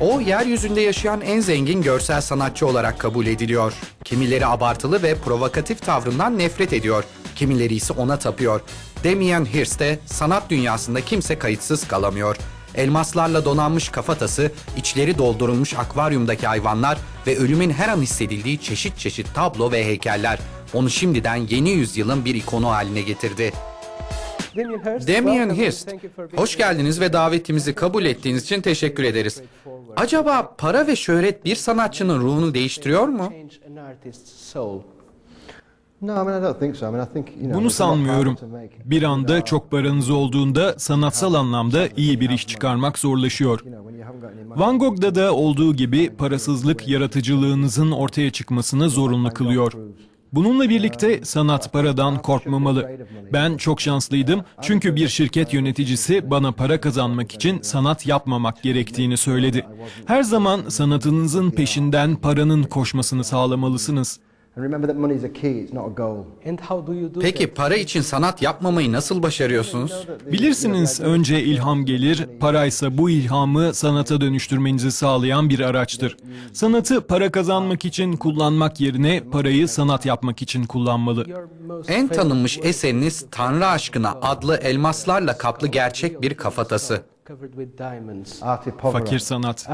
O yeryüzünde yaşayan en zengin görsel sanatçı olarak kabul ediliyor. Kimileri abartılı ve provokatif tavrından nefret ediyor. Kimileri ise ona tapıyor. Damien Hirst'te sanat dünyasında kimse kayıtsız kalamıyor. Elmaslarla donanmış kafatası, içleri doldurulmuş akvaryumdaki hayvanlar ve ölümün her an hissedildiği çeşit çeşit tablo ve heykeller onu şimdiden yeni yüzyılın bir ikonu haline getirdi. Damien Hirst, hoş geldiniz ve davetimizi kabul ettiğiniz için teşekkür ederiz. Acaba para ve şöhret bir sanatçının ruhunu değiştiriyor mu? Bunu sanmıyorum. Bir anda çok paranız olduğunda sanatsal anlamda iyi bir iş çıkarmak zorlaşıyor. Van Gogh'da da olduğu gibi parasızlık yaratıcılığınızın ortaya çıkmasını zorunlu kılıyor. Bununla birlikte sanat paradan korkmamalı. Ben çok şanslıydım çünkü bir şirket yöneticisi bana para kazanmak için sanat yapmamak gerektiğini söyledi. Her zaman sanatınızın peşinden paranın koşmasını sağlamalısınız. Peki para için sanat yapmamayı nasıl başarıyorsunuz? Bilirsiniz önce ilham gelir, paraysa bu ilhamı sanata dönüştürmenizi sağlayan bir araçtır. Sanatı para kazanmak için kullanmak yerine parayı sanat yapmak için kullanmalı. En tanınmış eseriniz Tanrı Aşkına adlı elmaslarla kaplı gerçek bir kafatası. Fakir sanat.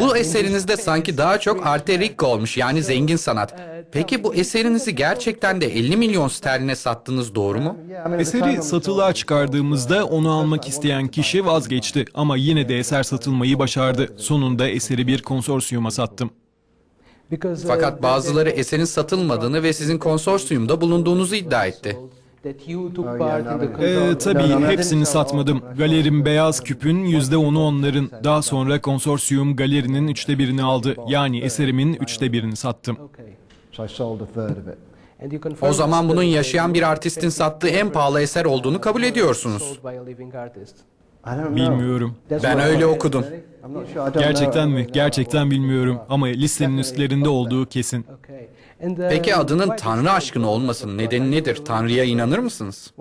Bu eserinizde sanki daha çok arte ricco olmuş yani zengin sanat. Peki bu eserinizi gerçekten de 50 milyon sterline sattınız doğru mu? Eseri satılığa çıkardığımızda onu almak isteyen kişi vazgeçti ama yine de eser satılmayı başardı. Sonunda eseri bir konsorsiyuma sattım. Fakat bazıları eserin satılmadığını ve sizin konsorsiyumda bulunduğunuzu iddia etti. Ee, tabii hepsini satmadım. Galerim Beyaz Küp'ün yüzde onu onların. Daha sonra konsorsiyum galerinin üçte birini aldı. Yani eserimin üçte birini sattım. O zaman bunun yaşayan bir artistin sattığı en pahalı eser olduğunu kabul ediyorsunuz. Bilmiyorum. Ben öyle okudum. Gerçekten mi? Gerçekten bilmiyorum. Ama listenin üstlerinde olduğu kesin. Peki adının Tanrı aşkına olmasının nedeni nedir? Tanrı'ya inanır mısınız?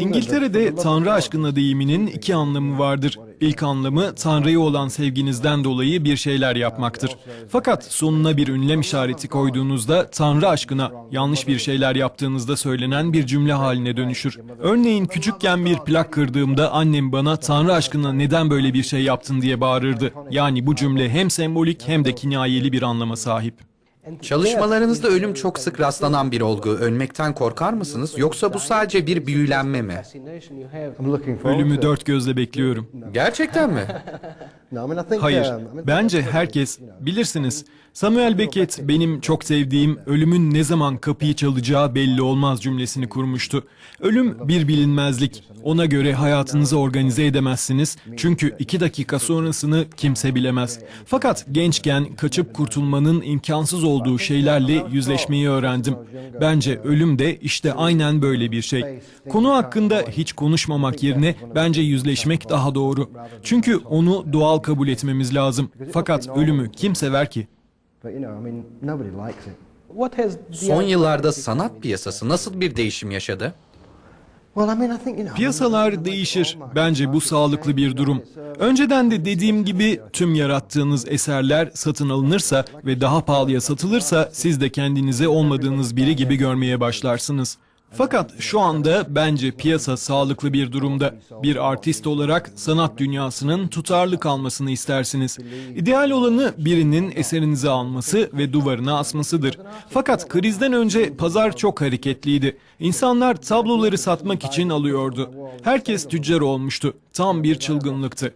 İngiltere'de Tanrı aşkına deyiminin iki anlamı vardır. İlk anlamı Tanrı'ya olan sevginizden dolayı bir şeyler yapmaktır. Fakat sonuna bir ünlem işareti koyduğunuzda Tanrı aşkına yanlış bir şeyler yaptığınızda söylenen bir cümle haline dönüşür. Örneğin küçükken bir plak kırdığımda annem bana Tanrı aşkına neden böyle bir şey yaptın diye bağırırdı. Yani bu cümle hem sembolik hem de kinayeli bir anlama sahip. Çalışmalarınızda ölüm çok sık rastlanan bir olgu. Ölmekten korkar mısınız? Yoksa bu sadece bir büyülenme mi? Ölümü dört gözle bekliyorum. Gerçekten mi? Hayır. Bence herkes, bilirsiniz, Samuel Beckett benim çok sevdiğim ölümün ne zaman kapıyı çalacağı belli olmaz cümlesini kurmuştu. Ölüm bir bilinmezlik. Ona göre hayatınızı organize edemezsiniz. Çünkü iki dakika sonrasını kimse bilemez. Fakat gençken kaçıp kurtulmanın imkansız olduğu şeylerle yüzleşmeyi öğrendim. Bence ölüm de işte aynen böyle bir şey. Konu hakkında hiç konuşmamak yerine bence yüzleşmek daha doğru. Çünkü onu doğal kabul etmemiz lazım. Fakat ölümü kim sever ki? Son yıllarda sanat piyasası nasıl bir değişim yaşadı? Piyasalar değişir. Bence bu sağlıklı bir durum. Önceden de dediğim gibi tüm yarattığınız eserler satın alınırsa ve daha pahalıya satılırsa siz de kendinize olmadığınız biri gibi görmeye başlarsınız. Fakat şu anda bence piyasa sağlıklı bir durumda. Bir artist olarak sanat dünyasının tutarlı kalmasını istersiniz. İdeal olanı birinin eserinizi alması ve duvarına asmasıdır. Fakat krizden önce pazar çok hareketliydi. İnsanlar tabloları satmak için alıyordu. Herkes tüccar olmuştu. Tam bir çılgınlıktı.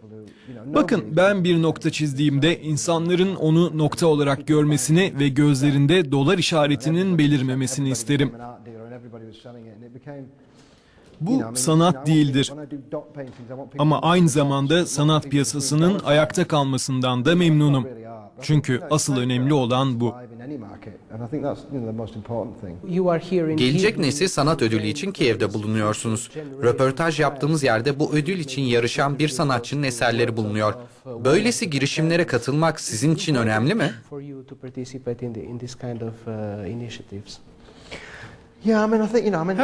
Bakın ben bir nokta çizdiğimde insanların onu nokta olarak görmesini ve gözlerinde dolar işaretinin belirmemesini isterim. Bu sanat değildir. Ama aynı zamanda sanat piyasasının ayakta kalmasından da memnunum. Çünkü asıl önemli olan bu. Gelecek nesil sanat ödülü için Kiev'de bulunuyorsunuz. Röportaj yaptığımız yerde bu ödül için yarışan bir sanatçının eserleri bulunuyor. Böylesi girişimlere katılmak sizin için önemli mi?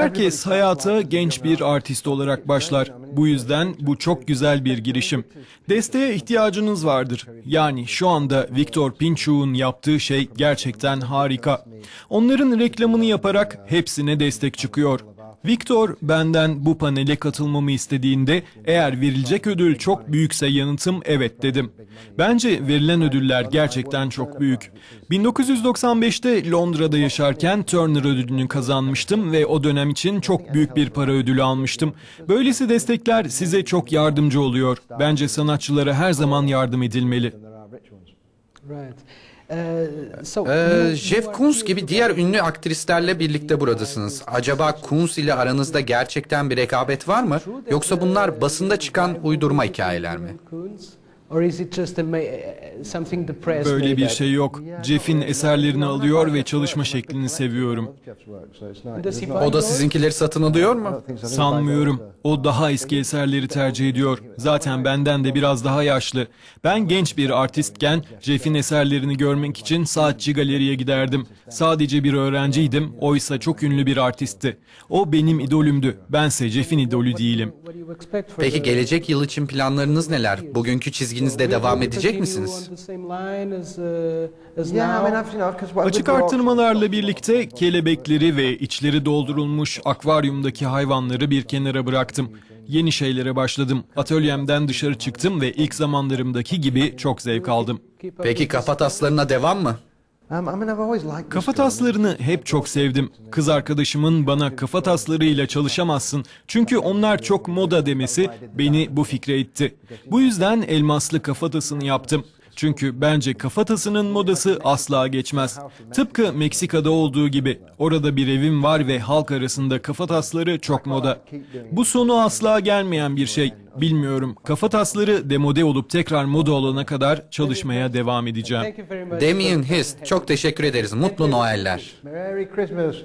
Herkes hayata genç bir artist olarak başlar. Bu yüzden bu çok güzel bir girişim. Desteğe ihtiyacınız vardır. Yani şu anda Victor Pinchuk'un yaptığı şey gerçekten harika. Onların reklamını yaparak hepsine destek çıkıyor. Victor benden bu panele katılmamı istediğinde eğer verilecek ödül çok büyükse yanıtım evet dedim. Bence verilen ödüller gerçekten çok büyük. 1995'te Londra'da yaşarken Turner ödülünü kazanmıştım ve o dönem için çok büyük bir para ödülü almıştım. Böylesi destekler size çok yardımcı oluyor. Bence sanatçılara her zaman yardım edilmeli. Right. Ee, Jeff Koons gibi diğer ünlü aktrislerle birlikte buradasınız. Acaba Koons ile aranızda gerçekten bir rekabet var mı? Yoksa bunlar basında çıkan uydurma hikayeler mi? Koons? Or is it just a ma- uh, something the press Böyle bir şey yok. Jeff'in eserlerini alıyor ve çalışma şeklini seviyorum. O da sizinkileri satın alıyor mu? Sanmıyorum. O daha eski eserleri tercih ediyor. Zaten benden de biraz daha yaşlı. Ben genç bir artistken Jeff'in eserlerini görmek için saatçi galeriye giderdim. Sadece bir öğrenciydim. Oysa çok ünlü bir artistti. O benim idolümdü. Bense Jeff'in idolü değilim. Peki gelecek yıl için planlarınız neler? Bugünkü çizginizde devam edecek misiniz? uh, Açık artırmalarla birlikte kelebekleri ve içleri doldurulmuş akvaryumdaki hayvanları bir kenara bıraktım. Yeni şeylere başladım. Atölyemden dışarı çıktım ve ilk zamanlarımdaki gibi çok zevk aldım. Peki with kafa taslarına devam mı? Um, Kafa taslarını hep çok sevdim. Kız arkadaşımın bana kafa taslarıyla çalışamazsın çünkü onlar çok moda demesi beni bu fikre itti. Bu yüzden elmaslı kafatasını yaptım. Çünkü bence kafatasının modası asla geçmez. Tıpkı Meksika'da olduğu gibi orada bir evim var ve halk arasında kafatasları çok moda. Bu sonu asla gelmeyen bir şey. Bilmiyorum. Kafatasları demode olup tekrar moda olana kadar çalışmaya devam edeceğim. Damien Hist, çok teşekkür ederiz. Mutlu Noeller. Merry Christmas.